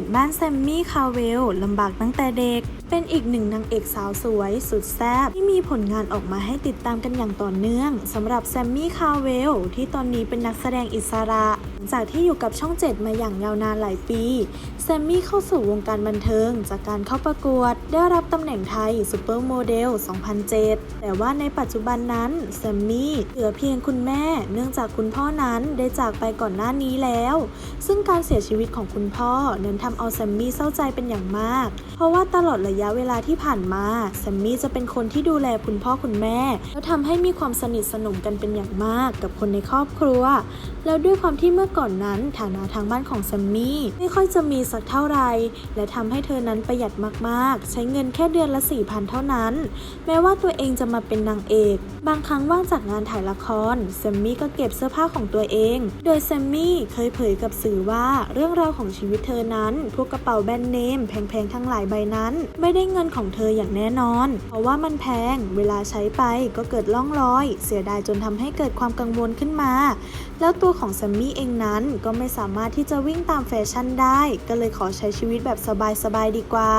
ดบ้านแซมมี่คาเวลลำบากตั้งแต่เด็ก เป็นอีกหนึ่งนางเอกสาวสวย สุดแซ่บที่มีผลงานออกมาให้ติดตามกันอย่างต่อเนื่องสำหรับแซมมี่คาเวลที่ตอนนี้เป็นนักแสดงอิสระ จากที่อยู่กับช่อง 7 มาอย่างยาวนานหลายปี แซมมี่เข้าสู่วงการบันเทิง จากการเข้าประกวด ได้รับตำแหน่งไทยซูเปอร์โมเดล 2007 แต่ว่าในปัจจุบันนั้นแซมมี่เหลือเพียงคุณแม่ เนื่องจากคุณพ่อนั้นได้จากไปก่อนหน้านี้แล้ว ซึ่งการเสียชีวิตของคุณพ่อนั้นทำเอาแซมมี่เศร้าใจเป็นอย่างมาก เพราะว่าตลอดระยะเวลาที่ผ่านมาแซมมี่จะเป็นคนที่ดูแลคุณพ่อคุณแม่ แล้วทำให้มีความสนิทสนมกันเป็นอย่างมากกับคนในครอบครัว แล้วด้วยความที่เมื่อก่อนนั้นฐานะทางบ้านของแซมมี่ไม่ค่อยจะมีสักเท่าไหร่และทำให้เธอนั้นประหยัดมากๆ ใช้เงินแค่เดือนละ4 0 0 0เท่านั้น แม้ว่าตัวเองจะมาเป็นนางเอก บางครั้งว่างจากงานถ่ายละครแซมมี่ก็เก็บเสื้อผ้าของตัวเอง โดยแซมมี่เคยเผยกับสื่อว่าเรื่องราวของชีวิตเธอนั้นพวกกระเป๋าแบรนด์เนมแพงๆทั้งหลายใบนั้น ไม่ได้เงินของเธออย่างแน่นอน เพราะว่ามันแพง เวลาใช้ไปก็เกิดล่องรอย เสียดายจนทำให้เกิดความกังวลขึ้นมา แล้วตัวของแซมมี่เองนั้นก็ไม่สามารถที่จะวิ่งตามแฟชั่นได้ ก็เลยขอใช้ชีวิตแบบสบายๆดีกว่า